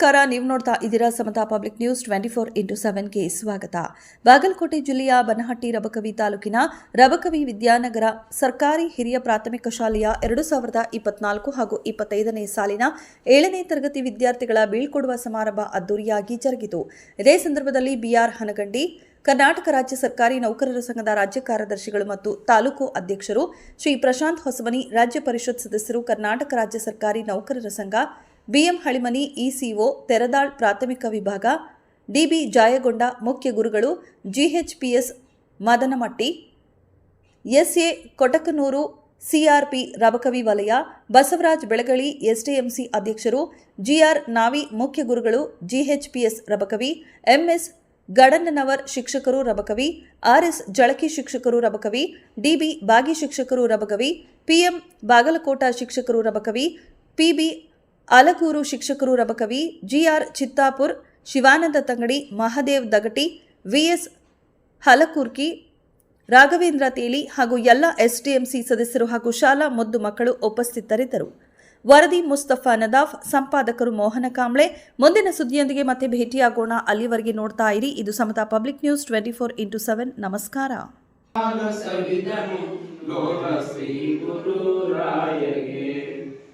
ನಮಸ್ಕಾರ, ನೀವು ನೋಡ್ತಾ ಇದ್ದೀರಾ Samata public news twenty four into ಸೆವೆನ್ಗೆ ಸ್ವಾಗತ. ಬಾಗಲಕೋಟೆ ಜಿಲ್ಲೆಯ ಬನಹಟ್ಟಿ ರಬಕವಿ ತಾಲೂಕಿನ ರಬಕವಿ ವಿದ್ಯಾನಗರ ಸರ್ಕಾರಿ ಹಿರಿಯ ಪ್ರಾಥಮಿಕ ಶಾಲೆಯ ಎರಡು ಸಾವಿರದ ಇಪ್ಪತ್ನಾಲ್ಕು ಹಾಗೂ ಇಪ್ಪತ್ತೈದನೇ ಸಾಲಿನ ಏಳನೇ ತರಗತಿ ವಿದ್ಯಾರ್ಥಿಗಳ ಬೀಳ್ಕೊಡುವ ಸಮಾರಂಭ ಅದ್ದೂರಿಯಾಗಿ ಜರುಗಿತು. ಇದೇ ಸಂದರ್ಭದಲ್ಲಿ ಬಿಆರ್ ಹನಗಂಡಿ, ಕರ್ನಾಟಕ ರಾಜ್ಯ ಸರ್ಕಾರಿ ನೌಕರರ ಸಂಘದ ರಾಜ್ಯ ಕಾರ್ಯದರ್ಶಿಗಳು ಮತ್ತು ತಾಲೂಕು ಅಧ್ಯಕ್ಷರು ಶ್ರೀ ಪ್ರಶಾಂತ್ ಹೊಸಮನಿ ರಾಜ್ಯ ಪರಿಷತ್ ಸದಸ್ಯರು, ಕರ್ನಾಟಕ ರಾಜ್ಯ ಸರ್ಕಾರಿ ನೌಕರರ ಸಂಘ ಬಿಎಂ ಹಳಿಮನಿ ಇಸಿಒ ತೆರದಾಳ್ ಪ್ರಾಥಮಿಕ ವಿಭಾಗ, ಡಿಬಿ ಜಾಯಗೊಂಡ ಮುಖ್ಯ ಗುರುಗಳು GHPS Madanamatti, SA Kotakanur CRP Rabakavi ವಲಯ, ಬಸವರಾಜ್ ಬೆಳಗಳಿ ಎಸ್ಡಿಎಂಸಿ ಅಧ್ಯಕ್ಷರು, ಜಿಆರ್ ನಾವಿ ಮುಖ್ಯ ಗುರುಗಳು ಜಿಎಚ್ಪಿಎಸ್ ರಬಕವಿ, ಎಂಎಸ್ ಗಡನ್ನನವರ್ ಶಿಕ್ಷಕರು ರಬಕವಿ, ಆರ್ಎಸ್ ಜಳಕಿ ಶಿಕ್ಷಕರು ರಬಕವಿ, ಡಿಬಿ ಬಾಗಿ ಶಿಕ್ಷಕರು ರಬಕವಿ, ಪಿಎಂ ಬಾಗಲಕೋಟ ಶಿಕ್ಷಕರು ರಬಕವಿ, ಪಿಬಿ ಅಲಗೂರು ಶಿಕ್ಷಕರು ರಬಕವಿ, ಜಿಆರ್ ಚಿತ್ತಾಪುರ್, ಶಿವಾನಂದ ತಂಗಡಿ, ಮಹಾದೇವ್ ದಗಟಿ, ವಿಎಸ್ ಹಲಕುರ್ಕಿ, ರಾಘವೇಂದ್ರ ತೇಲಿ ಹಾಗೂ ಎಲ್ಲ ಎಸ್ಡಿಎಂಸಿ ಸದಸ್ಯರು ಹಾಗೂ ಶಾಲಾ ಮದ್ದು ಮಕ್ಕಳು ಉಪಸ್ಥಿತರಿದ್ದರು. ವರದಿ ಮುಸ್ತಫಾ ನದಾಫ್, ಸಂಪಾದಕರು ಮೋಹನ ಕಾಂಬ್ಳೆ. ಮುಂದಿನ ಸುದ್ದಿಯೊಂದಿಗೆ ಮತ್ತೆ ಭೇಟಿಯಾಗೋಣ. ಅಲ್ಲಿವರೆಗೆ ನೋಡ್ತಾ ಇರಿ. ಇದು Samata public news twenty four into seven. ನಮಸ್ಕಾರ.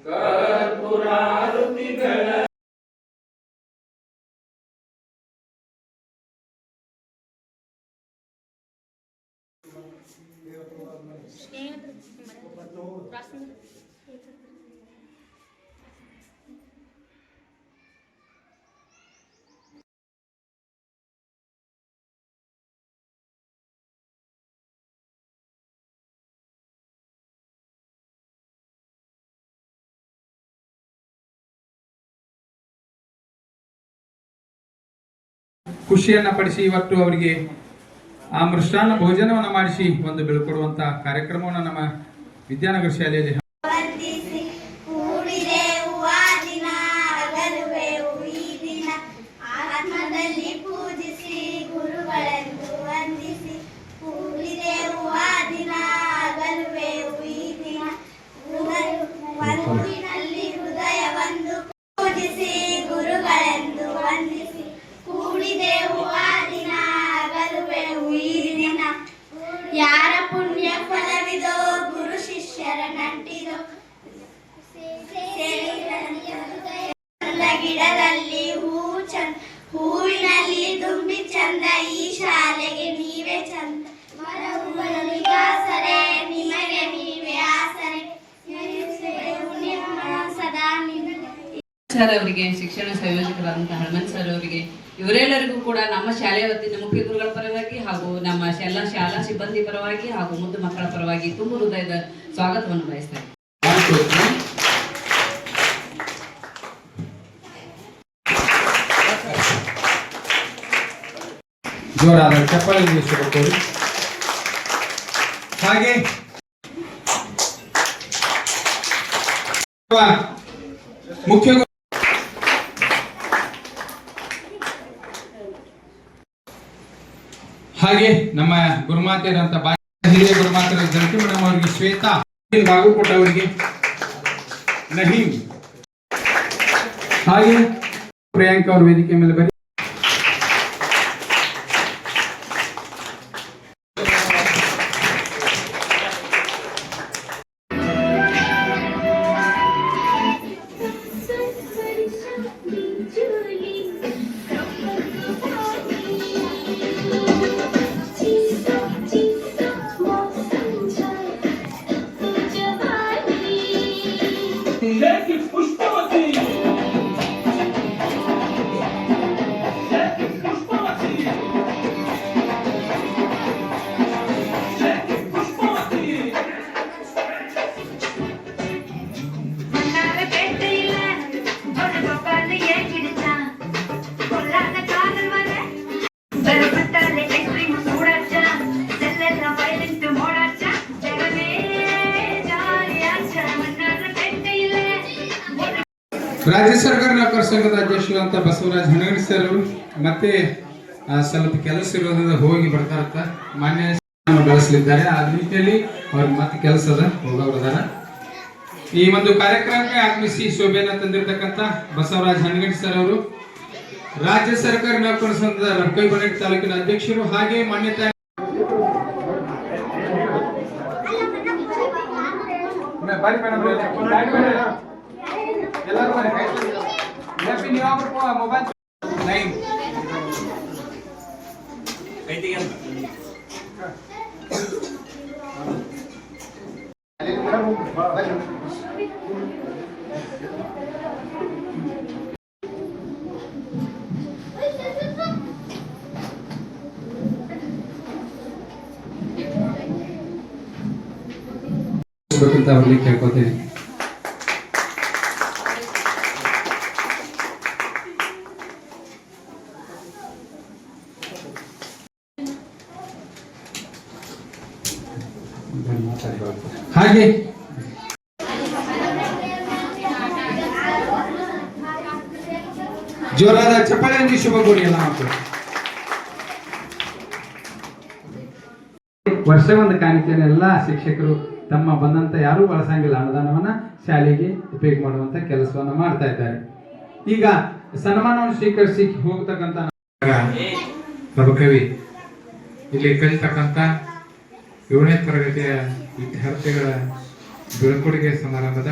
கற்புராருதிகள ಖುಷಿಯನ್ನ ಪಡಿಸಿ ಇವತ್ತು ಅವರಿಗೆ ಆ ಮೃಷ್ಟಾನ್ನ ಭೋಜನವನ್ನು ಮಾಡಿಸಿ ಒಂದು ಬೀಳ್ಕೊಡುವಂಥ ಕಾರ್ಯಕ್ರಮವನ್ನು ನಮ್ಮ ವಿದ್ಯಾನಗರ ಶಾಲೆಯಲ್ಲಿ ಶಿಕ್ಷಣ ಸಂಯೋಜಕರಾದಂತಹ ಹನುಮಂತ್ ಸರ್ ಅವರಿಗೆ, ಇವರೆಲ್ಲರಿಗೂ ಕೂಡ ನಮ್ಮ ಶಾಲೆಯ ವತಿಯಿಂದ ಮುಖ್ಯ ಗುರುಗಳ ಪರವಾಗಿ ಹಾಗೂ ನಮ್ಮ ಎಲ್ಲ ಶಾಲಾ ಸಿಬ್ಬಂದಿ ಪರವಾಗಿ ಹಾಗೂ ಮುದ್ದು ಮಕ್ಕಳ ಪರವಾಗಿ ತುಂಬ ಹೃದಯದ ಸ್ವಾಗತವನ್ನು ಬಯಸ್ತೇನೆ ಜೋರಾದ ಚಪ್ಪಲಿ ಹಾಗೆ. ಮುಖ್ಯ ಗು- ಹಾಗೆ ನಮ್ಮ ಗುರುಮಾತೆಯರಂತ ಬಾ ಹಿರಿಯ ಗುರುಮಾತೆಯರ ಜಲತಿ ಮೇಡಮ್ ಅವರಿಗೆ ಶ್ವೇತಾ ಬಾಗುಕೋಟ ಅವರಿಗೆ ನಹೀಂ. ಹಾಗೆ ಪ್ರಿಯಾಂಕ ಅವ್ರ ವೇದಿಕೆ ಮೇಲೆ ಬನ್ನಿ. ಸರ್ಕಾರ ನೌಕರ ಸಂಘದ ಅಧ್ಯಕ್ಷರಂತ ಬಸವರಾಜ್ ಹನಗಡಿ ಸರ್ ಅವರು ಮತ್ತೆ ಸ್ವಲ್ಪ ಕೆಲಸ ಇರೋದ್ರಿಂದ ಹೋಗಿ ಬರ್ತಾರಂತ ಮಾನ್ಯ ಬೆಳೆಸಲಿದ್ದಾರೆ ಆ ರೀತಿಯಲ್ಲಿ ಅವ್ರಿಗೆ ಮತ್ತೆ ಕೆಲಸದ ಅದ ಈ ಒಂದು ಕಾರ್ಯಕ್ರಮಕ್ಕೆ ಆಗಮಿಸಿ ಶೋಭೆಯನ್ನ ತಂದಿರತಕ್ಕಂತ ಬಸವರಾಜ್ ಹಣಗಂಡಿ ಸರ್ ಅವರು ರಾಜ್ಯ ಸರ್ಕಾರ ನೌಕರ ಸಂಘದ ರಕ್ಕೈಬನಹಟ್ಟಿ ತಾಲೂಕಿನ ಅಧ್ಯಕ್ಷರು ಹಾಗೆ ಮಾನ್ಯತೆ ಎಲ್ಲರೂ ಬನ್ನಿ ಹ್ಯಾಪಿ ನ್ಯೂ ಇಯರ್ ಮೊಬೈಲ್ ನೈನ್ ಬೇಕಂತ ಅವ್ರಿಗೆ ಕೇಳ್ಕೊತೀನಿ ಹಾಗೆ ಜೋರಾದ ಚಪ್ಪಾಳೆಯಲ್ಲಿ ಶುಭ ಕೋರಿ ಎಲ್ಲ ಮಕ್ಕಳು ವರ್ಷ ಒಂದು ಕಾಣಿಕೆಯನ್ನು ಎಲ್ಲ ಶಿಕ್ಷಕರು ತಮ್ಮ ಬಂದಂತ ಯಾರೂ ಬಳಸಂಗಿಲ್ಲ ಅನುದಾನವನ್ನ ಶಾಲೆಗೆ ಉಪಯೋಗ ಮಾಡುವಂತ ಕೆಲಸವನ್ನ ಮಾಡ್ತಾ ಇದ್ದಾರೆ. ಈಗ ಸನ್ಮಾನವನ್ನು ಸ್ವೀಕರಿಸಿ ಹೋಗ್ತಕ್ಕಂಥ ಪ್ರಭುಕವಿ, ಇಲ್ಲಿ ಕಲಿತಕ್ಕಂಥ ಏಳನೇ ತರಗತಿಯ ವಿದ್ಯಾರ್ಥಿಗಳ ಬೀಳ್ಕೊಡುಗೆ ಸಮಾರಂಭದ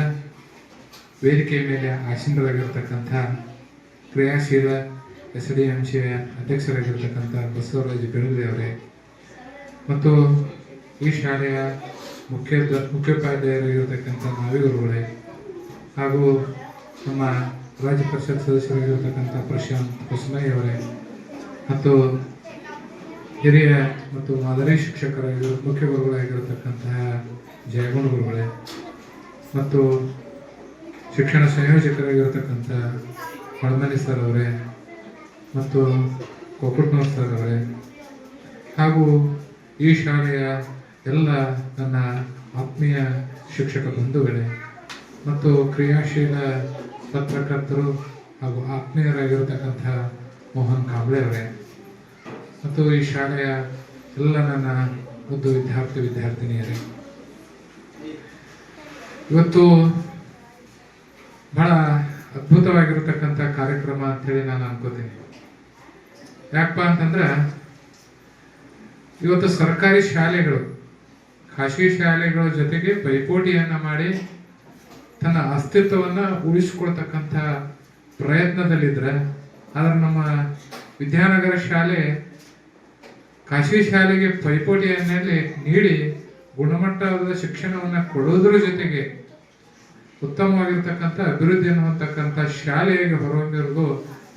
ವೇದಿಕೆಯ ಮೇಲೆ ಆಸೀನರಾಗಿರ್ತಕ್ಕಂಥ ಕ್ರಿಯಾಶೀಲ ಎಸ್ ಡಿ ಎಂ ಸಿ ಅಧ್ಯಕ್ಷರಾಗಿರ್ತಕ್ಕಂಥ ಬಸವರಾಜ ಬೆಳಗುದಿ ಅವರೇ. ಮತ್ತು ಈ ಶಾಲೆಯ ಮುಖ್ಯ ಮುಖ್ಯೋಪಾಧ್ಯಾಯರಾಗಿರ್ತಕ್ಕಂಥ ನಾವಿಗುರುಗಳೇ ಹಾಗೂ ನಮ್ಮ ರಾಜ್ಯ ಪರಿಷತ್ ಸದಸ್ಯರಾಗಿರ್ತಕ್ಕಂಥ ಪ್ರಶಾಂತ್ ಕುಸುಮಯ್ಯ ಅವರೇ ಮತ್ತು ಹಿರಿಯ ಮತ್ತು ಮಾದರಿ ಶಿಕ್ಷಕರಾಗಿರೋ ಮುಖ್ಯ ಗುರುಗಳಾಗಿರತಕ್ಕಂತಹ ಜಯಗುಣ ಗುರುಗಳೇ ಮತ್ತು ಶಿಕ್ಷಣ ಸಂಯೋಜಕರಾಗಿರತಕ್ಕಂಥ ಹೊಳಮನಿ ಸರ್ ಅವರೇ ಮತ್ತು ಕೊಕ್ಕುಟ್ನೂರ್ ಸರ್ ಅವರೇ ಹಾಗೂ ಈ ಶಾಲೆಯ ಎಲ್ಲ ನನ್ನ ಆತ್ಮೀಯ ಶಿಕ್ಷಕ ಬಂಧುಗಳೇ ಮತ್ತು ಕ್ರಿಯಾಶೀಲ ಪತ್ರಕರ್ತರು ಹಾಗೂ ಆತ್ಮೀಯರಾಗಿರ್ತಕ್ಕಂಥ ಮೋಹನ್ ಕಾಂಬ್ಳೆ ಅವರೇ. ಮತ್ತು ಈ ಶಾಲೆಯ ಎಲ್ಲ ನನ್ನ ಒಂದು ವಿದ್ಯಾರ್ಥಿ ವಿದ್ಯಾರ್ಥಿನಿಯರೇ. ಇವತ್ತು ಬಹಳ ಅದ್ಭುತವಾಗಿರತಕ್ಕಂಥ ಕಾರ್ಯಕ್ರಮ ಅಂತೇಳಿ ನಾನು ಅನ್ಕೋತೀನಿ. ಯಾಕಪ್ಪ ಅಂತಂದ್ರೆ, ಇವತ್ತು ಸರ್ಕಾರಿ ಶಾಲೆಗಳು ಖಾಸಗಿ ಶಾಲೆಗಳ ಜೊತೆಗೆ ಪೈಪೋಟಿಯನ್ನ ಮಾಡಿ ತನ್ನ ಅಸ್ತಿತ್ವವನ್ನ ಉಳಿಸ್ಕೊಳ್ತಕ್ಕಂಥ ಪ್ರಯತ್ನದಲ್ಲಿದ್ರೆ, ಆದ್ರೆ ನಮ್ಮ ವಿದ್ಯಾನಗರ ಶಾಲೆ ಖಾಸಗಿ ಶಾಲೆಗೆ ಪೈಪೋಟಿಯನ್ನಲ್ಲಿ ನೀಡಿ ಗುಣಮಟ್ಟದ ಶಿಕ್ಷಣವನ್ನ ಕೊಡೋದ್ರ ಜೊತೆಗೆ ಉತ್ತಮವಾಗಿರ್ತಕ್ಕಂಥ ಅಭಿವೃದ್ಧಿ ಅನ್ನುವಂತಕ್ಕಂಥ ಶಾಲೆಗೆ ಹೊರಹೊಮ್ಮಿರೋದು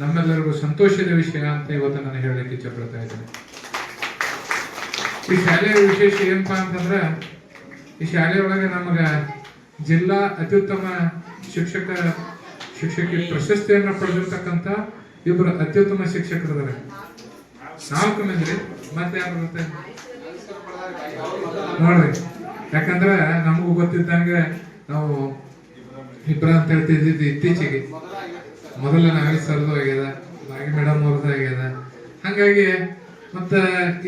ನಮ್ಮೆಲ್ಲರಿಗೂ ಸಂತೋಷದ ವಿಷಯ ಅಂತ ಇವತ್ತು ನಾನು ಹೇಳಲಿಕ್ಕೆ ಇಚ್ಛಪಡ್ತಾ ಇದ್ದೇನೆ. ಈ ಶಾಲೆಯ ವಿಶೇಷ ಏನಪ್ಪ ಅಂತಂದ್ರೆ, ಈ ಶಾಲೆಯೊಳಗೆ ನಮಗ ಜಿಲ್ಲಾ ಅತ್ಯುತ್ತಮ ಶಿಕ್ಷಕ, ಶಿಕ್ಷಕಿ ಪ್ರಶಸ್ತಿಯನ್ನ ಪಡೆದಿರ್ತಕ್ಕಂಥ ಇಬ್ಬರು ಅತ್ಯುತ್ತಮ ಶಿಕ್ಷಕರಿದ್ದಾರೆ ನಾಲ್ಕು ಮಂದಿ, ಮತ್ತೆ ಯಾರು ಬರುತ್ತೆ? ನೋಡ್ರಿ. ಯಾಕಂದ್ರೆ ನಮಗೂ ಗೊತ್ತಿದ್ದಂಗೆ ನಾವು ಇಬ್ರ ಅಂತ ಹೇಳ್ತಿದ್ದಿದ್ದು ಇತ್ತೀಚೆಗೆ. ಮೊದಲ ನಾಗೇಶ್ ಸರ್ದು ಆಗ್ಯದ ಬಾಗಿ ಮೇಡಮ್ ಅವ್ರದ್ದು ಆಗ್ಯದ ಹಂಗಾಗಿ ಮತ್ತ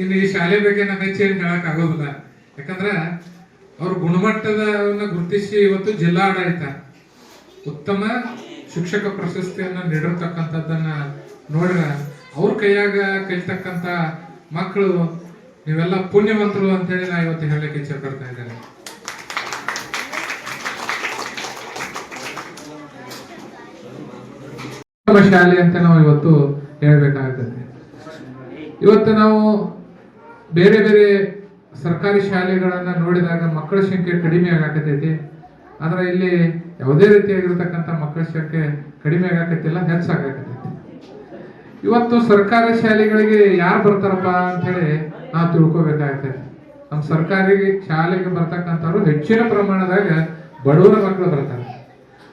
ಇನ್ನು ಈ ಶಾಲೆ ಬಗ್ಗೆ ನಾನು ಹೆಚ್ಚೇನು ಹೇಳಕ್ ಆಗೋದಿಲ್ಲ. ಯಾಕಂದ್ರ ಅವ್ರ ಗುಣಮಟ್ಟದವನ್ನ ಗುರುತಿಸಿ ಇವತ್ತು ಜಿಲ್ಲಾ ಆಡಳಿತ ಉತ್ತಮ ಶಿಕ್ಷಕ ಪ್ರಶಸ್ತಿಯನ್ನ ನೀಡಿರ್ತಕ್ಕಂಥದ್ದನ್ನ ನೋಡ್ರ ಅವ್ರ ಕೈಯಾಗ ಕಲಿತಕ್ಕಂಥ ಮಕ್ಕಳು ನೀವೆಲ್ಲ ಪುಣ್ಯವಂತರು ಅಂತೇಳಿ ನಾ ಇವತ್ತು ಹೇಳಕ್ಕೆ ಇಚ್ಛೆ ಪಡ್ತಾ ಇದ್ದೇನೆ. ಶಾಲೆ ಅಂತ ನಾವು ಇವತ್ತು ಹೇಳ್ಬೇಕಾಗ್ತದೆ. ಇವತ್ತು ನಾವು ಬೇರೆ ಬೇರೆ ಸರ್ಕಾರಿ ಶಾಲೆಗಳನ್ನು ನೋಡಿದಾಗ ಮಕ್ಕಳ ಸಂಖ್ಯೆ ಕಡಿಮೆ ಆಗಾಕತೈತಿ ಆದರೆ ಇಲ್ಲಿ ಯಾವುದೇ ರೀತಿಯಾಗಿರ್ತಕ್ಕಂಥ ಮಕ್ಕಳ ಸಂಖ್ಯೆ ಕಡಿಮೆ ಆಗಾಕತ್ತಿಲ್ಲ ಹೆಚ್ಚಾಗತೈತಿ ಇವತ್ತು ಸರ್ಕಾರಿ ಶಾಲೆಗಳಿಗೆ ಯಾರು ಬರ್ತಾರಪ್ಪ ಅಂಥೇಳಿ ನಾವು ತಿಳ್ಕೊಬೇಕಾಗ್ತೈತಿ. ನಮ್ಮ ಸರ್ಕಾರಿ ಶಾಲೆಗೆ ಬರ್ತಕ್ಕಂಥವ್ರು ಹೆಚ್ಚಿನ ಪ್ರಮಾಣದಾಗ ಬಡವರ ಮಕ್ಕಳು ಬರ್ತಾರೆ.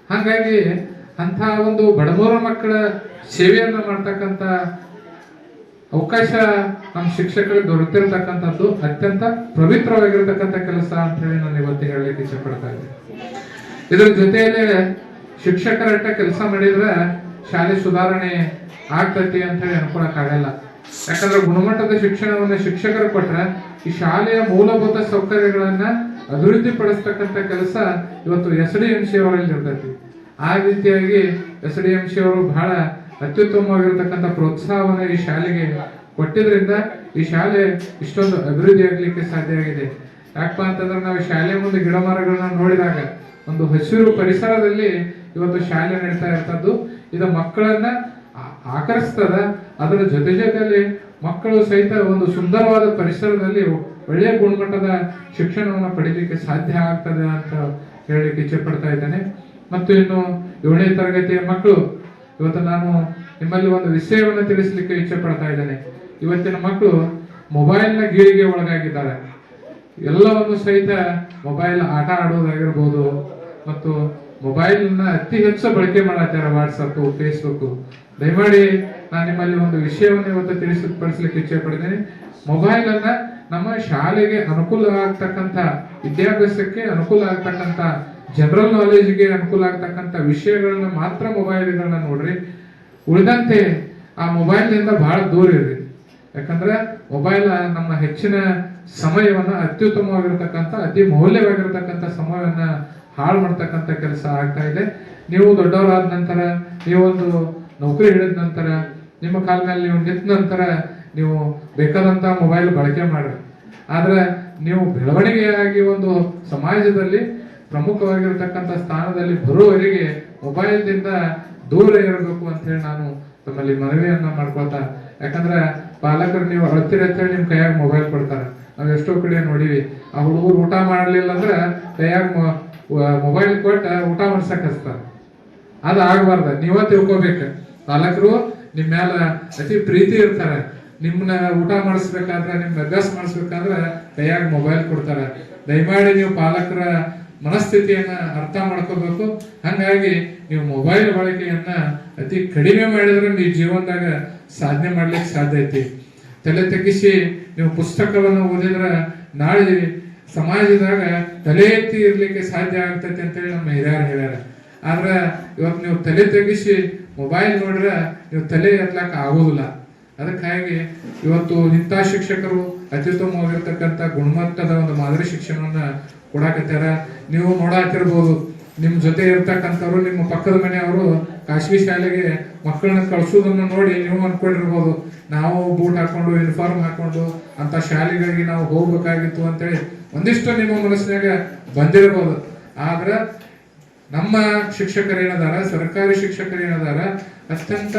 ಹಾಗಾಗಿ ಅಂಥ ಒಂದು ಬಡವರ ಮಕ್ಕಳ ಸೇವೆಯನ್ನು ಮಾಡ್ತಕ್ಕಂಥ ಅವಕಾಶ ನಮ್ಮ ಶಿಕ್ಷಕರಿಗೆ ದೊರೆತಿರ್ತಕ್ಕಂಥದ್ದು ಅತ್ಯಂತ ಪವಿತ್ರವಾಗಿರ್ತಕ್ಕಂಥ ಕೆಲಸ ಅಂತ ಹೇಳಿ ನಾನು ಇವತ್ತು ಹೇಳಲಿಕ್ಕೆ ಇಷ್ಟಪಡ್ತಾ ಪಡ್ತಾ ಇದ್ದೆ ಇದ್ರ ಜೊತೆಯಲ್ಲೇ ಶಿಕ್ಷಕರಟ್ಟ ಕೆಲಸ ಮಾಡಿದ್ರೆ ಶಾಲೆ ಸುಧಾರಣೆ ಆಗ್ತೈತಿ ಅಂತ ಹೇಳಿ ಅನ್ಕೊಳಕ್ ಆಗಲ್ಲ. ಯಾಕಂದ್ರೆ ಗುಣಮಟ್ಟದ ಶಿಕ್ಷಣವನ್ನು ಶಿಕ್ಷಕರು ಕೊಟ್ರೆ ಈ ಶಾಲೆಯ ಮೂಲಭೂತ ಸೌಕರ್ಯಗಳನ್ನ ಅಭಿವೃದ್ಧಿ ಪಡಿಸ್ತಕ್ಕಂಥ ಕೆಲಸ ಇವತ್ತು ಎಸ್ ಡಿ ಎಂ ಸಿ ಅವರಲ್ಲಿ ಇರ್ತೈತಿ. ಆ ರೀತಿಯಾಗಿ ಎಸ್ ಡಿ ಎಂ ಸಿ ಅವರು ಬಹಳ ಅತ್ಯುತ್ತಮವಾಗಿರ್ತಕ್ಕಂಥ ಪ್ರೋತ್ಸಾಹವನ್ನು ಈ ಶಾಲೆಗೆ ಕೊಟ್ಟಿದ್ರಿಂದ ಈ ಶಾಲೆ ಇಷ್ಟೊಂದು ಅಭಿವೃದ್ಧಿ ಆಗಲಿಕ್ಕೆ ಸಾಧ್ಯ ಆಗಿದೆ. ಯಾಕಪ್ಪ ಅಂತಂದ್ರೆ ನಾವು ಶಾಲೆ ಮುಂದೆ ಗಿಡ ಮರಗಳನ್ನ ನೋಡಿದಾಗ ಒಂದು ಹಸಿರು ಪರಿಸರದಲ್ಲಿ ಇವತ್ತು ಶಾಲೆ ನಡೀತಾ ಇರ್ತದ್ದು. ಇದು ಮಕ್ಕಳನ್ನ ಆಕರ್ಸ್ತದ. ಅದರ ಜೊತೆ ಜೊತೆಯಲ್ಲಿ ಮಕ್ಕಳು ಸಹಿತ ಒಂದು ಸುಂದರವಾದ ಪರಿಸರದಲ್ಲಿ ಒಳ್ಳೆಯ ಗುಣಮಟ್ಟದ ಶಿಕ್ಷಣವನ್ನು ಪಡೀಲಿಕ್ಕೆ ಸಾಧ್ಯ ಆಗ್ತದೆ ಅಂತ ಹೇಳಲಿಕ್ಕೆ ಇಚ್ಛೆ ಪಡ್ತಾ ಇದ್ದೇನೆ. ಮತ್ತು ಇನ್ನು ಏಳನೇ ತರಗತಿಯ ಮಕ್ಕಳು ಇವತ್ತು ನಾನು ನಿಮ್ಮಲ್ಲಿ ಒಂದು ವಿಷಯವನ್ನು ತಿಳಿಸಲಿಕ್ಕೆ ಇಚ್ಛೆ ಪಡ್ತಾ ಇದ್ದೇನೆ. ಇವತ್ತಿನ ಮಕ್ಕಳು ಮೊಬೈಲ್ನ ಗೀಳಿಗೆ ಒಳಗಾಗಿದ್ದಾರೆ. ಎಲ್ಲವನ್ನು ಸಹಿತ ಮೊಬೈಲ್ ಆಟ ಆಡೋದಾಗಿರ್ಬೋದು ಮತ್ತು ಮೊಬೈಲ್ನ ಅತಿ ಹೆಚ್ಚು ಬಳಕೆ ಮಾಡತ್ತಾರೆ ವಾಟ್ಸಪ್ ಫೇಸ್ಬುಕ್ ದಯಮಾಡಿ ನಾನು ನಿಮ್ಮಲ್ಲಿ ಒಂದು ವಿಷಯವನ್ನು ಇವತ್ತು ತಿಳಿಸ್ ಪಡಿಸ್ಲಿಕ್ಕೆ ಇಚ್ಛೆ ಪಡ್ತೇನೆ ಮೊಬೈಲ್ ಅನ್ನ ನಮ್ಮ ಶಾಲೆಗೆ ಅನುಕೂಲ ಆಗ್ತಕ್ಕಂಥ, ವಿದ್ಯಾಭ್ಯಾಸಕ್ಕೆ ಅನುಕೂಲ ಆಗ್ತಕ್ಕಂಥ ಜನರಲ್ ನಾಲೆಜ್ಗೆ ಅನುಕೂಲ ಆಗ್ತಕ್ಕಂಥ ವಿಷಯಗಳನ್ನ ಮಾತ್ರ ಮೊಬೈಲ್ಗಳನ್ನ ನೋಡ್ರಿ. ಉಳಿದಂತೆ ಆ ಮೊಬೈಲ್ನಿಂದ ಬಹಳ ದೂರ ಇರ್ರಿ. ಯಾಕಂದ್ರೆ ಮೊಬೈಲ್ ನಮ್ಮ ಹೆಚ್ಚಿನ ಸಮಯವನ್ನ ಅತ್ಯುತ್ತಮವಾಗಿರ್ತಕ್ಕಂಥ, ಅತಿ ಮೌಲ್ಯವಾಗಿರ್ತಕ್ಕಂಥ ಸಮಯವನ್ನ ಹಾಳು ಮಾಡ್ತಕ್ಕಂಥ ಕೆಲಸ ಆಗ್ತಾ ಇದೆ. ನೀವು ದೊಡ್ಡವರಾದ ನಂತರ ನೀವೊಂದು ನೌಕರಿ ಹಿಡಿದ ನಂತರ, ನಿಮ್ಮ ಕಾಲ ನೀವು ನಿಂತ ನಂತರ ನೀವು ಬೇಕಾದಂತ ಮೊಬೈಲ್ ಬಳಕೆ ಮಾಡ್ರಿ. ಆದ್ರೆ ನೀವು ಬೆಳವಣಿಗೆಯಾಗಿ ಒಂದು ಸಮಾಜದಲ್ಲಿ ಪ್ರಮುಖವಾಗಿರ್ತಕ್ಕಂಥ ಸ್ಥಾನದಲ್ಲಿ ಬರುವವರಿಗೆ ಮೊಬೈಲ್ದಿಂದ ದೂರ ಇರಬೇಕು ಅಂತ ಹೇಳಿ ನಾನು ತಮ್ಮಲ್ಲಿ ಮನವಿಯನ್ನ ಮಾಡ್ಕೊಳ್ತಾ, ಯಾಕಂದ್ರೆ ಪಾಲಕರು ನೀವು ಹತ್ತಿರ ಅಂತ ಹೇಳಿ ನಿಮ್ ಕೈಯಾಗ ಮೊಬೈಲ್ ಕೊಡ್ತಾರೆ. ನಾವ್ ಎಷ್ಟೋ ಕಡೆ ನೋಡಿವಿ, ಆ ಹುಡುಗರು ಊಟ ಮಾಡ್ಲಿಲ್ಲ ಅಂದ್ರೆ ಕೈಯಾಗ ಮೊಬೈಲ್ ಕೊಟ್ಟ ಊಟ ಮಾಡ್ಸಕ್ ಹಚ್ತಾರ ಅದು ಆಗ್ಬಾರ್ದ, ನೀವ ತಿಳ್ಕೊಬೇಕು. ಪಾಲಕರು ನಿಮ್ ಮ್ಯಾಲ ಅತಿ ಪ್ರೀತಿ ಇರ್ತಾರೆ. ನಿಮ್ಮನ್ನ ಊಟ ಮಾಡಿಸ್ಬೇಕಾದ್ರೆ ನಿಮ್ಮ ಅಭ್ಯಾಸ ಮಾಡಿಸ್ಬೇಕಾದ್ರೆ ಕೈಯಾಗ ಮೊಬೈಲ್ ಕೊಡ್ತಾರೆ. ದಯಮಾಡಿ ನೀವು ಪಾಲಕರ ಮನಸ್ಥಿತಿಯನ್ನ ಅರ್ಥ ಮಾಡ್ಕೋಬೇಕು. ಹಂಗಾಗಿ ನೀವು ಮೊಬೈಲ್ ಬಳಕೆಯನ್ನ ಅತಿ ಕಡಿಮೆ ಮಾಡಿದ್ರೆ ನೀವು ಜೀವನದಾಗ ಸಾಧನೆ ಮಾಡ್ಲಿಕ್ಕೆ ಸಾಧ್ಯ ಐತಿ. ತಲೆ ತಗ್ಗಿಸಿ ನೀವು ಪುಸ್ತಕವನ್ನು ಓದಿದ್ರೆ ನಾಳೆ ಸಮಾಜದಾಗ ತಲೆ ಎತ್ತಿ ಇರ್ಲಿಕ್ಕೆ ಸಾಧ್ಯ ಆಗ್ತೈತಿ ಅಂತೇಳಿ ನಮ್ಮ ಹಿರಿಯರು ಹೇಳ್ಯಾರ. ಆದ್ರೆ ಇವತ್ತು ನೀವು ತಲೆ ತಗ್ಗಿಸಿ ಮೊಬೈಲ್ ನೋಡಿದ್ರೆ ನೀವು ತಲೆ ಎತ್ತಲಾಕ ಆಗೋದಿಲ್ಲ. ಅದಕ್ಕಾಗಿ ಇವತ್ತು ಇಂಥ ಶಿಕ್ಷಕರು ಅತ್ಯುತ್ತಮವಾಗಿರ್ತಕ್ಕಂಥ ಗುಣಮಟ್ಟದ ಒಂದು ಮಾದರಿ ಶಿಕ್ಷಣವನ್ನ ಕೊಡಾಕತ್ಯಾರ. ನೀವು ನೋಡಾತಿರ್ಬೋದು ನಿಮ್ಮ ಜೊತೆ ಇರ್ತಕ್ಕಂಥವ್ರು, ನಿಮ್ಮ ಪಕ್ಕದ ಮನೆಯವರು ಖಾಸಗಿ ಶಾಲೆಗೆ ಮಕ್ಕಳನ್ನ ಕಳ್ಸೋದನ್ನ ನೋಡಿ ನೀವು ಅನ್ಕೊಂಡಿರ್ಬೋದು. ನಾವು ಬೂಟ್ ಹಾಕೊಂಡು ಯೂನಿಫಾರ್ಮ್ ಹಾಕೊಂಡು ಅಂತ ಶಾಲೆಗಾಗಿ ನಾವು ಹೋಗ್ಬೇಕಾಗಿತ್ತು ಅಂತೇಳಿ ಒಂದಿಷ್ಟು ನಿಮ್ಮ ಮನಸ್ಸಿನಾಗ ಬಂದಿರಬಹುದು ಆದ್ರೆ ನಮ್ಮ ಶಿಕ್ಷಕರು ಏನದಾರ, ಸರ್ಕಾರಿ ಶಿಕ್ಷಕರು ಏನದಾರ ಅತ್ಯಂತ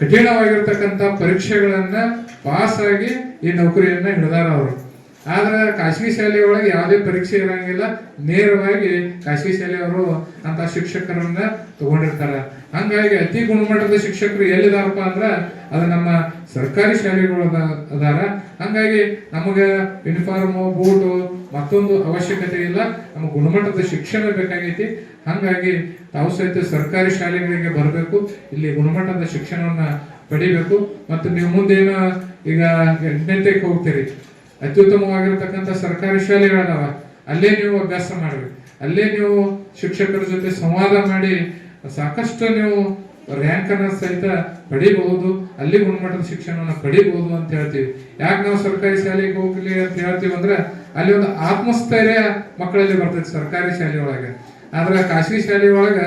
ಕಠಿಣವಾಗಿರ್ತಕ್ಕಂಥ ಪರೀಕ್ಷೆಗಳನ್ನ ಪಾಸ್ ಆಗಿ ಈ ನೌಕರಿಯನ್ನ ಹಿಡಿದಾರ ಅವರು. ಆದ್ರೆ ಖಾಸಗಿ ಶಾಲೆಯೊಳಗೆ ಯಾವುದೇ ಪರೀಕ್ಷೆ ಇರಂಗಿಲ್ಲ. ನೇರವಾಗಿ ಖಾಸಗಿ ಶಾಲೆಯವರು ಅಂತ ಶಿಕ್ಷಕರನ್ನ ತಗೊಂಡಿರ್ತಾರ. ಹಂಗಾಗಿ ಅತಿ ಗುಣಮಟ್ಟದ ಶಿಕ್ಷಕರು ಎಲ್ಲಿದಾರಪ್ಪ ಅಂದ್ರ ಅದು ನಮ್ಮ ಸರ್ಕಾರಿ ಶಾಲೆಗಳು ಅದ- ಅದಾರ. ಹಂಗಾಗಿ ನಮಗೆ ಯೂನಿಫಾರ್ಮ್ ಬೂಟು ಮತ್ತೊಂದು ಅವಶ್ಯಕತೆ ಇಲ್ಲ. ನಮಗೆ ಗುಣಮಟ್ಟದ ಶಿಕ್ಷಣ ಬೇಕಾಗೈತಿ. ಹಂಗಾಗಿ ತಾವು ಸಹಿತ ಸರ್ಕಾರಿ ಶಾಲೆಗಳಿಗೆ ಬರಬೇಕು. ಇಲ್ಲಿ ಗುಣಮಟ್ಟದ ಶಿಕ್ಷಣವನ್ನು ಪಡಿಬೇಕು. ಮತ್ತು ನೀವು ಮುಂದೇನು ಈಗ ಎಂಟನೇತಕ್ಕೆ ಹೋಗ್ತೀರಿ. ಅತ್ಯುತ್ತಮವಾಗಿರ್ತಕ್ಕಂಥ ಸರ್ಕಾರಿ ಶಾಲೆಗಳದಾವ. ಅಲ್ಲೇ ನೀವು ಅಭ್ಯಾಸ ಮಾಡ್ರಿ. ಅಲ್ಲೇ ನೀವು ಶಿಕ್ಷಕರ ಜೊತೆ ಸಂವಾದ ಮಾಡಿ ಸಾಕಷ್ಟು ನೀವು ರ್ಯಾಂಕ್ ಅನ್ನ ಸಹಿತ ಪಡಿಬಹುದು. ಅಲ್ಲಿ ಗುಣಮಟ್ಟದ ಶಿಕ್ಷಣವನ್ನು ಪಡಿಬಹುದು ಅಂತ ಹೇಳ್ತೀವಿ. ಯಾಕೆ ನಾವು ಸರ್ಕಾರಿ ಶಾಲೆಗೆ ಹೋಗ್ಲಿ ಅಂತ ಹೇಳ್ತೀವಿ ಅಂದ್ರೆ ಅಲ್ಲಿ ಒಂದು ಆತ್ಮಸ್ಥೈರ್ಯ ಮಕ್ಕಳಲ್ಲಿ ಬರ್ತೈತಿ ಸರ್ಕಾರಿ ಶಾಲೆ ಒಳಗೆ. ಆದ್ರೆ ಖಾಸಗಿ ಶಾಲೆ ಒಳಗೆ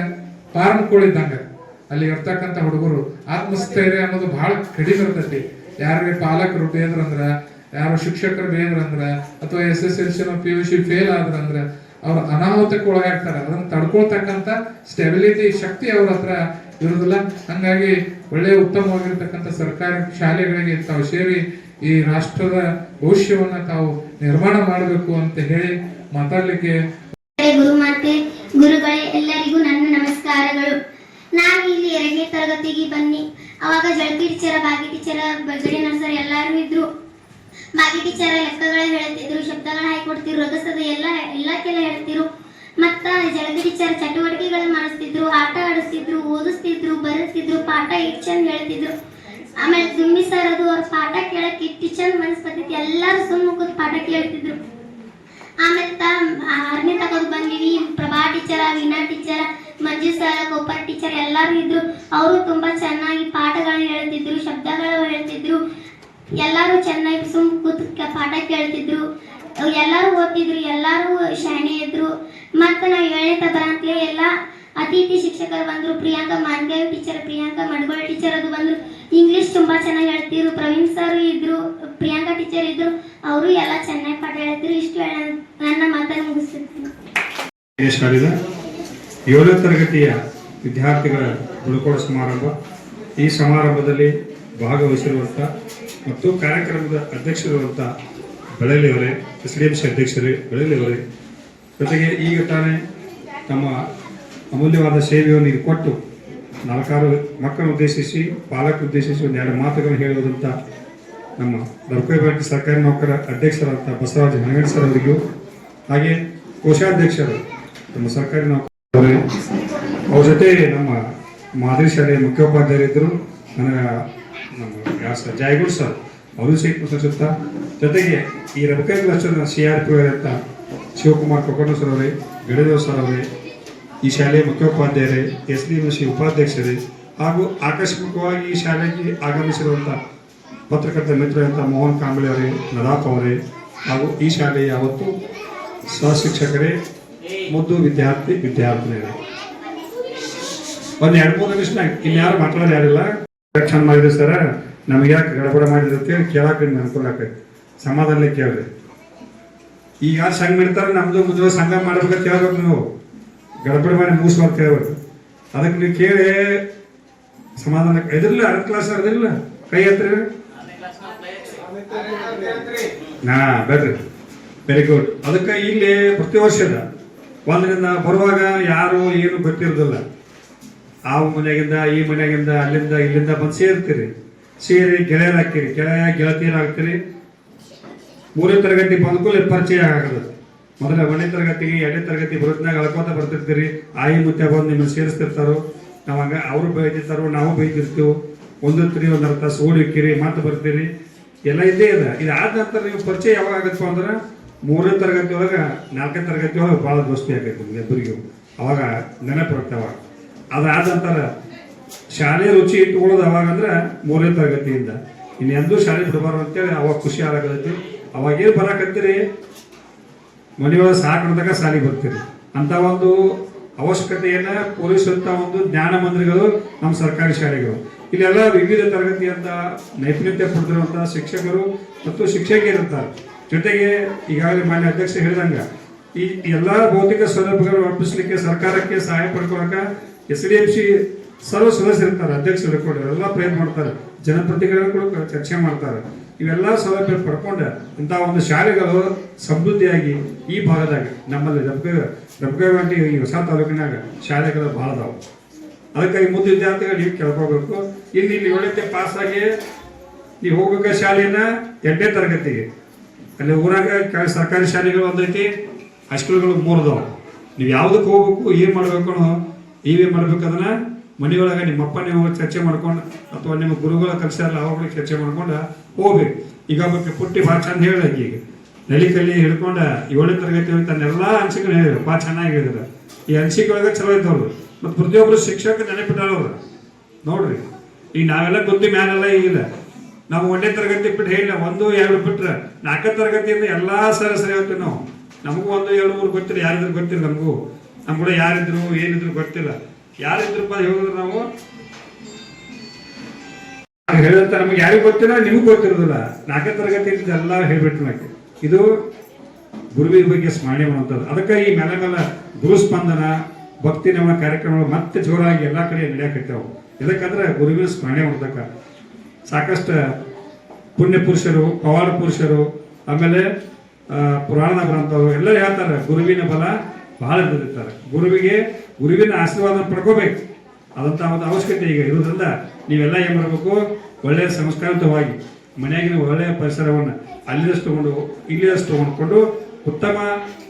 ಫಾರ್ಮ್ ಕೂಡಿದ್ದಂಗೆ ಅಲ್ಲಿ ಇರ್ತಕ್ಕಂಥ ಹುಡುಗರು ಆತ್ಮಸ್ಥೈರ್ಯ ಅನ್ನೋದು ಬಹಳ ಕಡಿಮೆ ಇರ್ತೈತಿ. ಯಾರಿಗೆ ಪಾಲಕರು ಬೇದ್ರಂದ್ರ ಯಾರು ಶಿಕ್ಷಕರು ಬೇದ್ರಂದ್ರ ಅಥವಾ S S L C P U C fail ಆದ್ರಂದ್ರೆ ಅವ್ರ ಅನಾಹುತಕ್ಕೆ ಒಳಗಾಗ್ತಾರೆ. ಅದನ್ನ ತಡ್ಕೊಳ್ತಕ್ಕಂಥ ಸ್ಟೆಬಿಲಿಟಿ ಶಕ್ತಿ ಅವ್ರ ಹತ್ರ ಇರೋದಿಲ್ಲ. ಹಂಗಾಗಿ ಒಳ್ಳೆಯ ಉತ್ತಮವಾಗಿರ್ತಕ್ಕಂಥ ಸರ್ಕಾರಿ ಶಾಲೆಗಳಿಗೆ ತಾವು ಸೇರಿ ಈ ರಾಷ್ಟ್ರದ ಭವಿಷ್ಯವನ್ನ ತಾವು ನಿರ್ಮಾಣ ಮಾಡಬೇಕು ಅಂತ ಹೇಳಿ ಮಾತಾಡ್ಲಿಕ್ಕೆ ಗುರುಮಾತೆ, ಗುರುಗಳೇ, ಎಲ್ಲರಿಗೂ ನನ್ನ ನಮಸ್ಕಾರಗಳು. ನಾನು ಇಲ್ಲಿ ಎರಡನೇ ತರಗತಿಗೆ ಬನ್ನಿ. ಅವಾಗ ಜಳಕಿ ಟೀಚರ, ಬಾಗಿ ಟೀಚರ ಗಡಿ ನರ್ಸರ್ ಎಲ್ಲರೂ ಇದ್ರು. ಬಾಗಿ ಟೀಚರ್ ಲೆಕ್ಕಗಳ ಹೇಳ್ತಿದ್ರು ಶಬ್ದಗಳ ಹಾಕೊಡ್ತಿದ್ರು, ರಗಸದ ಎಲ್ಲ ಎಲ್ಲಕ್ಕೆಲ್ಲ ಹೇಳ್ತಿದ್ರು. ಮತ್ತ ಜಳಗಿ ಟೀಚರ್ ಚಟುವಟಿಕೆಗಳು ಮಾಡಿಸ್ತಿದ್ರು, ಆಟ ಆಡಿಸ್ತಿದ್ರು, ಓದಿಸ್ತಿದ್ರು, ಬರೆಸ್ತಿದ್ರು, ಪಾಠ ಇಟ್ ಚಂದ ಹೇಳ್ತಿದ್ರು. ಆಮೇಲೆ ಸುಮ್ಮಿ ಸರ್ ಅದು ಅವ್ರ ಪಾಠ ಕೇಳಕ್ಕೆ ಇಟ್ಟು ಚಂದ ಮನಸ್ ಬರ್ತೈತಿ, ಎಲ್ಲರೂ ಸುಮ್ಮ ಕೂತ್ ಪಾಠ ಕೇಳ್ತಿದ್ರು. ಆಮೇಲೆ ಆರನೇ ತಗೋದು ಬಂದಿವಿ, Prabha teacher, Veena teacher, Manju sir Gopal teacher ಎಲ್ಲರೂ ಇದ್ರು. ಅವರು ತುಂಬಾ ಚೆನ್ನಾಗಿ ಪಾಠಗಳನ್ನ ಹೇಳ್ತಿದ್ರು, ಶಬ್ದಗಳು ಹೇಳ್ತಿದ್ರು. ಎಲ್ಲರೂ ಚೆನ್ನಾಗಿ ಸುಮ್ ಕೂತ್ ಪಾಠ ಕೇಳ್ತಿದ್ರು. ಎಲ್ಲರೂ ಓದ್ತಿದ್ರು, ಎಲ್ಲರೂ ಶಾಣೆ ಇದ್ರು. ಮತ್ತು ನಾವು ಏಳನೇ ತಬರಂತಲೇ ಎಲ್ಲ ಅತಿಥಿ ಶಿಕ್ಷಕರು ಬಂದರು. ಪ್ರಿಯಾಂಕಾ ಮಾನ್ಗೇವ್ ಟೀಚರ್ ಪ್ರಿಯಾಂಕಾ ಮಡ್ಗೋಳ್ ಟೀಚರ್ ಅದು ಬಂದರು. ಇಂಗ್ಲೀಷ್ ತುಂಬ ಚೆನ್ನಾಗಿ ಹೇಳ್ತಿದ್ರು. ಪ್ರವೀಣ್ ಸರ್ ಇದ್ರು, ಪ್ರಿಯಾಂಕಾ ಟೀಚರ್ ಇದ್ರು. ಅವರು ಎಲ್ಲ ಚೆನ್ನಾಗಿ ಪಾಠ ಹೇಳ್ತಿದ್ರು. ಇಷ್ಟು ನನ್ನ ಮಾತನ್ನು ಮುಗಿಸ್ತೀನಿ. ಏಳನೇ ತರಗತಿಯ ವಿದ್ಯಾರ್ಥಿಗಳ ಉಳ್ಕೊಳ್ಳೋ ಸಮಾರಂಭ. ಈ ಸಮಾರಂಭದಲ್ಲಿ ಭಾಗವಹಿಸಿರುವಂಥ ಮತ್ತು ಕಾರ್ಯಕ್ರಮದ ಅಧ್ಯಕ್ಷರಿರುವಂಥ ಬೆಳಲಿಯವರೇ ಎಸ್ ಡಿ ಎಂ ಸಿ ಅಧ್ಯಕ್ಷರೇ ಬೆಳಲಿಯವರೇ ಜೊತೆಗೆ ಈಗ ತಾನೇ ತಮ್ಮ ಅಮೂಲ್ಯವಾದ ಸೇವೆಯನ್ನು ಇದು ಕೊಟ್ಟು ನಾಲ್ಕಾರು ಮಕ್ಕಳನ್ನು ಉದ್ದೇಶಿಸಿ ಪಾಲಕ ಉದ್ದೇಶಿಸಿ ಒಂದೆರಡು ಮಾತುಗಳನ್ನು ಹೇಳುವುದಂತ ನಮ್ಮ ದರ್ಕೋಬಾಟಿ ಸರ್ಕಾರಿ ನೌಕರ ಅಧ್ಯಕ್ಷರಾದಂಥ ಬಸವರಾಜ ಹನಗಡ್ ಸರ್ ಅವರಿಗೂ, ಹಾಗೆ ಕೋಶಾಧ್ಯಕ್ಷರು ನಮ್ಮ ಸರ್ಕಾರಿ ನೌಕರರೇ, ಅವ್ರ ಜೊತೆ ನಮ್ಮ ಮಾದರಿ ಶಾಲೆಯ ಮುಖ್ಯೋಪಾಧ್ಯಾಯರಿದ್ದರು. ನನ್ನ ನಮ್ಮ ಜಾಯಗುಡ್ ಸರ್ ಅವರು ಸಹಿತ ಸುತ್ತ. ಜೊತೆಗೆ ಈ ರಬಕೈದು ಕ್ಲಸ್ಟರ್ನ ಸಿ ಆರ್ ಪಿ ಅಂತ ಶಿವಕುಮಾರ್ ಕೊಕ್ಕಣ ಸರ್ ಅವರೇ ಗಡಿದೇವ್ ಸರ್ ಅವರೇ, ಈ ಶಾಲೆಯ ಮುಖ್ಯೋಪಾಧ್ಯಾಯರೇ ಎಸ್ ಡಿ ಎಂ ಸಿ ಉಪಾಧ್ಯಕ್ಷರೇ, ಹಾಗೂ ಆಕಸ್ಮಿಕವಾಗಿ ಈ ಶಾಲೆಗೆ ಆಗಮಿಸಿರುವಂಥ ಪತ್ರಕರ್ತ ಮಿತ್ರರಂತ ಮೋಹನ್ ಕಾಂಬಳೆ ಅವರೇ, ನದಾಫ್ ಅವರೇ, ಹಾಗೂ ಈ ಶಾಲೆಯ ಯಾವತ್ತು ಸಹಶಿಕ್ಷಕರೇ, ಮುದ್ದು ವಿದ್ಯಾರ್ಥಿ ವಿದ್ಯಾರ್ಥಿನಿಯರೇ. ಒಂದು ಎರಡು, ಮೂರು ನಿಮಿಷ ಇನ್ಯಾರು ಮಾತಾಡೋದು ಯಾರಿಲ್ಲ? ಚಂದ ಮಾಡಿದ್ರು ಸರ ನಮ್ಗೆ ಯಾಕೆ ಗಡಬಡ ಮಾಡಿರುತ್ತೆ? ಕೇಳಕ್ಕೆ ಅನುಕೂಲ ಆಕೈತಿ. ಸಮಾಧಾನ ಕೇಳ್ರಿ ಈಗ ಯಾರು ಸಂಘ ಮಾಡ್ತಾರೆ ನಮ್ದು ಮುದ್ದೆ ಸಂಘ ಮಾಡ್ಬೇಕಂತ ಕೇಳ್ಬೇಕು ನೀವು. ಗಡಬಡ ಮಾಡಿ ಮುಗಿಸ್ಬಾರ್ದು ಕೇಳ್ಬೇಕು. ಅದಕ್ಕೆ ನೀವು ಕೇಳಿ, ಸಮಾಧಾನ ಇದ್ರಲ್ಲ ಅರ್ಧ ಕ್ಲಾಸ್ ಅರ್ದಿಲ್ಲ ಕೈ ಹತ್ರ ಹಾ ಬೇಡ್ರಿ ವೆರಿ ಗುಡ್ ಅದಕ್ಕೆ ಇಲ್ಲಿ ಪ್ರತಿ ವರ್ಷದ, ಒಂದರಿಂದ ಬರುವಾಗ ಯಾರು ಏನು ಗೊತ್ತಿರೋದಿಲ್ಲ. ಆ ಮನೆಗಿಂದ, ಈ ಮನೆಗಿಂದ, ಅಲ್ಲಿಂದ, ಇಲ್ಲಿಂದ ಬಂದು ಸೇರ್ತೀರಿ. ಸೇರಿ ಗೆಳೆಯರಾಗ್ತೀರಿ ಗೆಳೆಯ, ಗೆಳತಿಯರಾಗ್ತೀರಿ. ಮೂರನೇ ತರಗತಿ ಬಂದ್ಕೂಲ ಪರಿಚಯ ಆಗಲ್ಲ. ಮೊದಲ ಒಂದನೇ ತರಗತಿಗೆ ಎರಡನೇ ತರಗತಿ ಬರೋದ್ನಾಗ ಅಳ್ಕೋತ ಬರ್ತಿರ್ತೀರಿ. ಆಯಿ ಮುತ್ತೆ ಬಂದು ನಿಮ್ಮನ್ನು ಸೇರಿಸ್ತಿರ್ತಾರೋ? ನಾವು ಅವರು ಬೈತಿರ್ತಾರೋ? ನಾವು ಬೈತಿರ್ತೀವಿ? ಒಂದು ತ್ರೀ ಒಂದು ತಾಸು ಓಡಿಕ್ಕಿರಿ ಮತ್ತೆ ಬರ್ತೀರಿ. ಎಲ್ಲ ಇದ್ದೇ ಇದೆ. ಇದು ಆದ ನಂತರ ನೀವು ಪರಿಚಯ ಯಾವಾಗ ಆಗತ್ತಪ್ಪ ಅಂದ್ರೆ, ಮೂರನೇ ತರಗತಿ ಒಳಗೆ ನಾಲ್ಕನೇ ತರಗತಿ ಒಳಗೆ ಭಾಳ ದೋಸ್ತಿ ಆಗೈತೆ ನಿಮ್ಗೆ ಇಬ್ಬರಿಗೂ ಅವಾಗ ನೆನಪು ಬರುತ್ತೆ ಅವಾಗ ಅದಾದ ನಂತರ ಶಾಲೆ ರುಚಿ ಇಟ್ಕೊಳ್ಳೋದು ಅವಾಗಂದ್ರೆ ಮೂರನೇ ತರಗತಿಯಿಂದ. ಇನ್ನು ಎಂದೂ ಶಾಲೆ ಬಿಡಬಾರ್ದು ಅಂತೇಳಿ ಅವಾಗ ಖುಷಿ ಆಗತ್ತೆ ಅವಾಗೇನು ಬರಾಕತ್ತೀರಿ? ಮನೆಯೊಳಗೆ ಸಾಕಿದಾಗ ಶಾಲೆಗೆ ಬರ್ತೀರಿ. ಅಂತ ಒಂದು ಅವಶ್ಯಕತೆಯನ್ನ ಪೂರೈಸುವಂತ ಒಂದು ಜ್ಞಾನ ಮಂದಿರಗಳು ನಮ್ಮ ಸರ್ಕಾರಿ ಶಾಲೆಗಳು. ಇಲ್ಲೆಲ್ಲ ವಿವಿಧ ತರಗತಿಯಂತ ನೈಪುಣ್ಯತೆ ಪಡೆದಿರುವಂತಹ ಶಿಕ್ಷಕರು ಮತ್ತು ಶಿಕ್ಷಕಿಯರಿರ್ತಾರೆ ಜೊತೆಗೆ ಈಗಾಗಲೇ ಮಾನ್ಯ ಅಧ್ಯಕ್ಷ ಹೇಳಿದಂಗ, ಈ ಎಲ್ಲಾ ಭೌತಿಕ ಸೌಲಭ್ಯಗಳು ಅರ್ಪಿಸಲಿಕ್ಕೆ ಸರ್ಕಾರಕ್ಕೆ ಸಹಾಯ ಪಡ್ಕೊಳಕ ಎಸ್ ಡಿ ಎಂ ಸಿ ಸರ್ವ ಸದಸ್ಯರಿರ್ತಾರೆ ಅಧ್ಯಕ್ಷರು ಕೂಡ ಎಲ್ಲ ಪ್ರಯತ್ನ ಮಾಡ್ತಾರೆ ಜನಪ್ರತಿನಿಧಿಗಳು ಕೂಡ ಚರ್ಚೆ ಮಾಡ್ತಾರೆ. ಇವೆಲ್ಲ ಸೌಲಭ್ಯ ಪಡ್ಕೊಂಡು ಇಂಥ ಒಂದು ಶಾಲೆಗಳು ಸಮೃದ್ಧಿಯಾಗಿ ಈ ಭಾಗದಾಗ, ನಮ್ಮಲ್ಲಿ ರಬ್ಗ ರಬ್ಗವಂಟಿ ಈ ಹೊಸ ತಾಲೂಕಿನಾಗ ಶಾಲೆಗಳು ಭಾಳ ಅದಾವೆ. ಅದಕ್ಕಾಗಿ ಮುಂದೆ ವಿದ್ಯಾರ್ಥಿಗಳು ನೀವು ಕೇಳ್ಕೋಬೇಕು. ಇಲ್ಲಿ ಇಲ್ಲಿ ಏಳನೇ ಪಾಸ್ ಆಗಿ ನೀವು ಹೋಗ್ಬೇಕ ಶಾಲೆನ ಎಂಟನೇ ತರಗತಿಗೆ. ಅಲ್ಲಿ ಊರಾಗ ಸರ್ಕಾರಿ ಶಾಲೆಗಳು ಒಂದೈತಿ ಹೈಸ್ಕೂಲ್ಗಳು ಮೂರು ಅದಾವ. ನೀವು ಯಾವುದಕ್ಕೆ ಹೋಗ್ಬೇಕು, ಏನು ಮಾಡ್ಬೇಕು ನೀವೇ ಮಾಡ್ಬೇಕು ಅದನ್ನ, ಮನೆಯೊಳಗೆ ನಿಮ್ಮಪ್ಪ ನೀವು ಚರ್ಚೆ ಮಾಡ್ಕೊಂಡು, ಅಥವಾ ನಿಮ್ಮ ಗುರುಗಳ ಕಲಿಸಾರಲ್ಲ ಅವಾಗ ಚರ್ಚೆ ಮಾಡ್ಕೊಂಡು ಹೋಗ್ಬೇಕು. ಈಗ ಬಗ್ಗೆ ಪುಟ್ಟಿ ಭಾಳ ಚಂದ ಹೇಳಿದ ಈಗ. ನಲಿ ಕಲಿ ಹಿಡ್ಕೊಂಡು ಏಳನೇ ತರಗತಿ ತನ್ನೆಲ್ಲ ಅನಿಸಿಕೆ ಹೇಳಿದ್ರು. ಭಾಳ ಚೆನ್ನಾಗಿ ಹೇಳಿದ್ರು. ಈ ಅನಿಸಿಕೆ ಒಳಗೆ ಚಲೋ ಇದ್ದವ್ರು. ಮತ್ತು ಪ್ರತಿಯೊಬ್ಬರು ಶಿಕ್ಷಕ ನೆನಪಿಟ್ಟವ್ರು ನೋಡ್ರಿ. ಈಗ ನಾವೆಲ್ಲ ಗೊತ್ತಿ ಮ್ಯಾಲೆಲ್ಲ ಈಗಿಲ್ಲ ನಾವು ಒಂದನೇ ತರಗತಿ ಬಿಟ್ಟು ಹೇಳಿಲ್ಲ ಒಂದು, ಎರಡು ಬಿಟ್ಟರೆ ನಾಲ್ಕನೇ ತರಗತಿಯಿಂದ ಎಲ್ಲ ಸರಿ ಸರಿ ಹೇಳ್ತೀವಿ ನಾವು. ನಮಗೂ ಒಂದು, ಎರಡು, ಮೂರು ಗೊತ್ತಿಲ್ಲ. ಯಾರಿದ್ರು ಗೊತ್ತಿಲ್ಲ ನಮಗೂ. ನಮ್ಮ ಕೂಡ ಯಾರಿದ್ರು, ಏನಿದ್ರು ಗೊತ್ತಿಲ್ಲ. ಯಾರಿದ್ರು ಪದ ಹೇಳಿದ್ರು ನಾವು? ಹೇಳಿದಂತ ನಮ್ಗೆ ಯಾರಿಗೂ ಗೊತ್ತಿಲ್ಲ, ನಿಮಗೂ ಗೊತ್ತಿರೋದಿಲ್ಲ. ನಾಲ್ಕನೇ ತರಗತಿ ಎಲ್ಲ ಹೇಳ್ಬಿಟ್ಟು ನಾಕೆ ಇದು ಗುರುವಿನ ಬಗ್ಗೆ ಸ್ಮರಣೆ ಮಾಡುವಂಥದ್ದು. ಅದಕ್ಕೆ ಈ ಮೇಲೆ ಮೇಲೆ ಗುರು ಸ್ಪಂದನ ಭಕ್ತಿ ನಮ್ಮ ಕಾರ್ಯಕ್ರಮಗಳು ಮತ್ತೆ ಜೋರಾಗಿ ಎಲ್ಲ ಕಡೆ ನಡೆಯಕತ್ತಾವು ಇದಕ್ಕಂದ್ರೆ ಗುರುವಿನ ಸ್ಮರಣೆ ಮಾಡ್ತಕ್ಕ ಸಾಕಷ್ಟು ಪುಣ್ಯ ಪುರುಷರು, ಪವಾಡ ಪುರುಷರು, ಆಮೇಲೆ ಪುರಾಣ ಗ್ರಂಥವು ಎಲ್ಲ ಹೇಳ್ತಾರೆ ಗುರುವಿನ ಬಲ ಬಹಳ ಇರ್ತಾರೆ ಗುರುವಿಗೆ ಗುರುವಿನ ಆಶೀರ್ವಾದ ಪಡ್ಕೋಬೇಕು. ಅದಂತ ಒಂದು ಅವಶ್ಯಕತೆ ಈಗ ಇರೋದ್ರಿಂದ ನೀವೆಲ್ಲ ಏನು ಮಾಡಬೇಕು? ಒಳ್ಳೆಯ ಸಂಸ್ಕಾರಿತವಾಗಿ ಮನೆಯಾಗಿನ ಒಳ್ಳೆಯ ಪರಿಸರವನ್ನು ಅಲ್ಲಿದಷ್ಟು ತಗೊಂಡು ಇಲ್ಲಿದಷ್ಟು ತಗೊಂಡ್ಕೊಂಡು ಉತ್ತಮ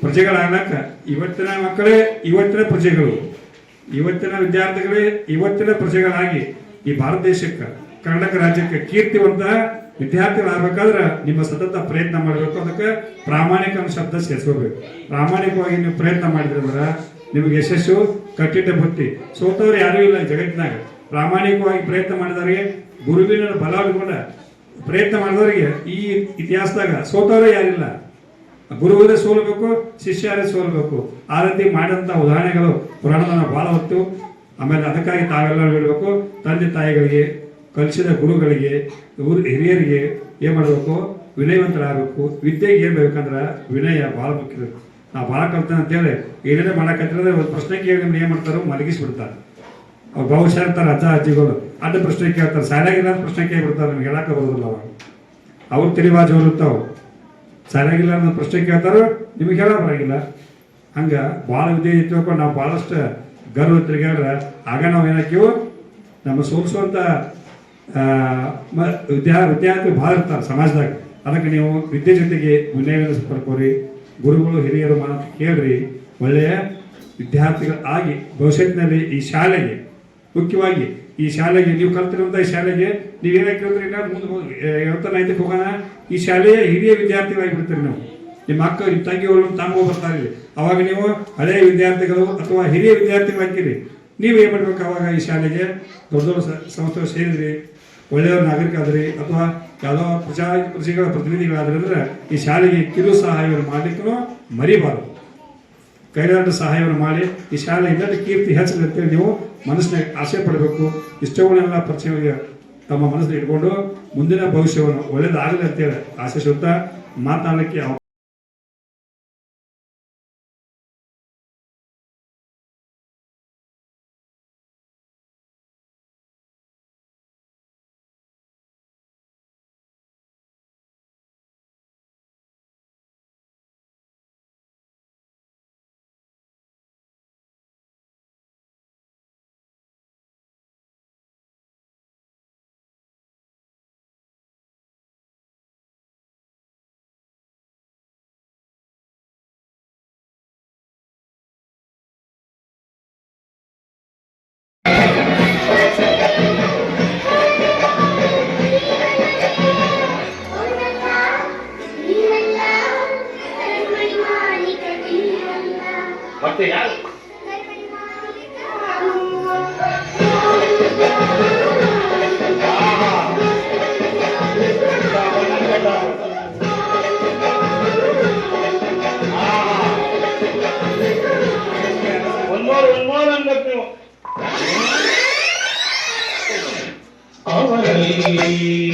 ಪ್ರಜೆಗಳಾಗಕ್ಕ ಇವತ್ತಿನ ಮಕ್ಕಳೇ ಇವತ್ತಿನ ಪ್ರಜೆಗಳು. ಇವತ್ತಿನ ವಿದ್ಯಾರ್ಥಿಗಳೇ ಇವತ್ತಿನ ಪ್ರಜೆಗಳಾಗಿ ಈ ಭಾರತ ದೇಶಕ್ಕೆ ಕರ್ನಾಟಕ ರಾಜ್ಯಕ್ಕೆ ಕೀರ್ತಿವಂತ ವಿದ್ಯಾರ್ಥಿಗಳಾಗಬೇಕಾದ್ರೆ ನಿಮ್ಮ ಸತತ ಪ್ರಯತ್ನ ಮಾಡಬೇಕು ಅದಕ್ಕೆ ಪ್ರಾಮಾಣಿಕ ಶಬ್ದ ಸೇರಿಸ್ಕೋಬೇಕು. ಪ್ರಾಮಾಣಿಕವಾಗಿ ನೀವು ಪ್ರಯತ್ನ ಮಾಡಿದ್ರಂದ್ರೆ ನಿಮಗೆ ಯಶಸ್ಸು, ಕಟ್ಟಿಟ್ಟ ಬುತ್ತಿ ಸೋತವ್ರು ಯಾರೂ ಇಲ್ಲ ಜಗತ್ತಿನಾಗ. ಪ್ರಾಮಾಣಿಕವಾಗಿ ಪ್ರಯತ್ನ ಮಾಡಿದವರಿಗೆ ಗುರುವಿನ ಬಲ ಹಿಡ್ಕೊಂಡ ಪ್ರಯತ್ನ ಮಾಡಿದವರಿಗೆ ಈ ಇತಿಹಾಸದಾಗ ಸೋತವರೇ ಯಾರಿಲ್ಲ ಗುರುವರೇ ಸೋಲ್ಬೇಕು, ಶಿಷ್ಯರೇ ಸೋಲ್ಬೇಕು. ಆ ರೀತಿ ಮಾಡಿದಂಥ ಉದಾಹರಣೆಗಳು ಪುರಾಣದ ಭಾಳ ಹೊತ್ತು. ಆಮೇಲೆ ಅದಕ್ಕಾಗಿ ತಾವೆಲ್ಲರೂ ಹೇಳಬೇಕು, ತಂದೆ ತಾಯಿಗಳಿಗೆ ಕಲಿಸಿದ ಗುರುಗಳಿಗೆ ಊರು ಹಿರಿಯರಿಗೆ ಏನು ಮಾಡಬೇಕು? ವಿನಯವಂತರಾಗಬೇಕು. ವಿದ್ಯೆಗೆ ಏನು ಬೇಕಂದ್ರೆ ವಿನಯ ಭಾಳ ಮುಖ್ಯ ನಾವು ಭಾಳ ಕಲ್ತಾನೆ ಅಂತೇಳಿ ಏನೇನೇ ಮಾಡೋಕ್ಕಂತಂದ್ರೆ ಒಂದು ಪ್ರಶ್ನೆ ಕೇಳಿ ಏನು ಮಾಡ್ತಾರೋ ಮಲಗಿಸ್ಬಿಡ್ತಾರೆ. ಅವ್ರು ಬಹುಶಃ ಇರ್ತಾರೆ ಅಜ್ಜ, ಅಜ್ಜಿಗಳು, ಅಡ್ಡ ಪ್ರಶ್ನೆ ಕೇಳ್ತಾರೆ. ಸಾಲಾಗಿಲ್ಲ ಪ್ರಶ್ನೆ ಕೇಳಿಬಿಡ್ತಾರೆ, ನಿಮ್ಗೆ ಹೇಳಕ್ಕೆ ಬರೋದಿಲ್ಲ ಅವಾಗ ಅವ್ರು ತಿಳಿವಾಜು ಇರ್ತಾವೆ. ಸಾಲಾಗಿಲ್ಲ ಅನ್ನೋ ಪ್ರಶ್ನೆ ಕೇಳ್ತಾರೋ, ನಿಮಗೆ ಹೇಳ ಬರೋಂಗಿಲ್ಲ. ಹಂಗೆ ಭಾಳ ವಿದ್ಯೆ ಇತ್ತು ನಾವು ಭಾಳಷ್ಟು ಗರ್ವ ತಿರುಗಾಡ್ರೆ ಆಗ ನಾವು ಏನಾಕಿವು ನಮ್ಮ ಸೋಲಿಸುವಂಥ ವಿದ್ಯಾ, ವಿದ್ಯಾರ್ಥಿ ಭಾಳ ಇರ್ತಾರೆ ಸಮಾಜದಾಗ. ಅದಕ್ಕೆ ನೀವು ವಿದ್ಯೆ ಜೊತೆಗೆ ವಿನಯವನ್ನು ಸಂಪರ್ಕೋರಿ ಗುರುಗಳು, ಹಿರಿಯರು ಮಾತು ಕೇಳ್ರಿ. ಒಳ್ಳೆಯ ವಿದ್ಯಾರ್ಥಿಗಳು ಆಗಿ ಭವಿಷ್ಯತ್ತಿನಲ್ಲಿ ಈ ಶಾಲೆಗೆ, ಮುಖ್ಯವಾಗಿ ಈ ಶಾಲೆಗೆ, ನೀವು ಕಲ್ತಿರುವಂಥ ಈ ಶಾಲೆಗೆ ನೀವು ಏನಕ್ಕೆ ಕೇಳಿದ್ರೆ ಮುಂದೆ ಹೇಳ್ತಾನೆ ಐದಕ್ಕೆ ಹೋಗೋಣ. ಈ ಶಾಲೆಯ ಹಿರಿಯ ವಿದ್ಯಾರ್ಥಿಗಳಾಗಿ ಬಿಡ್ತೀರಿ ನಾವು. ನಿಮ್ಮ ಅಕ್ಕ, ನಿಮ್ಮ ತಂಗಿಯವರು ತಮ್ಮ ಬರ್ತಾರೆ. ಅವಾಗ ನೀವು ಹಳೆಯ ವಿದ್ಯಾರ್ಥಿಗಳು ಅಥವಾ ಹಿರಿಯ ವಿದ್ಯಾರ್ಥಿಗಳಾಗಿರಿ ನೀವು ಏನು ಮಾಡ್ಬೇಕು ಅವಾಗ ಈ ಶಾಲೆಗೆ? ದೊಡ್ಡ ದೊಡ್ಡ ಸಂಸ್ಥೆಗಳು ಸೇರಿದ್ರಿ. ಒಳ್ಳೆಯ ನಾಗರಿಕರಾದ್ರಿ ಅಥವಾ ಯಾವುದೋ ಪ್ರಜಾ ಕೃಷಿಗಳ ಪ್ರತಿನಿಧಿಗಳಾದ್ರಿ ಅಂದ್ರೆ ಈ ಶಾಲೆಗೆ ಕಿರು ಸಹಾಯವನ್ನು ಮಾಡಲಿಕ್ಕೂ ಮರಿಬಾರದು. ಕೈಲಾಟ ಸಹಾಯವನ್ನು ಮಾಡಿ ಈ ಶಾಲೆ ಇನ್ನಷ್ಟು ಕೀರ್ತಿ ಹೆಚ್ಚಲಿ ಅಂತೇಳಿ ನೀವು ಮನಸ್ಸಿನಾಗ ಆಸೆ ಪಡಬೇಕು. ಇಷ್ಟಗಳನ್ನೆಲ್ಲ ಪರಿಚಯ ತಮ್ಮ ಮನಸ್ಸಿನ ಇಟ್ಕೊಂಡು ಮುಂದಿನ ಭವಿಷ್ಯವನ್ನು ಒಳ್ಳೇದಾಗಲಿ ಅಂತೇಳಿ ಆಶಿಸುತ್ತಾ ಮಾತಾಡಲಿಕ್ಕೆ ಮತ್ತೆ ಯಾರು ಒನ್ ಮೋರ್ ಒನ್ ಮೋರ್ ಅನ್ಬೇಕು ನೀವು ಅವರಲ್ಲಿ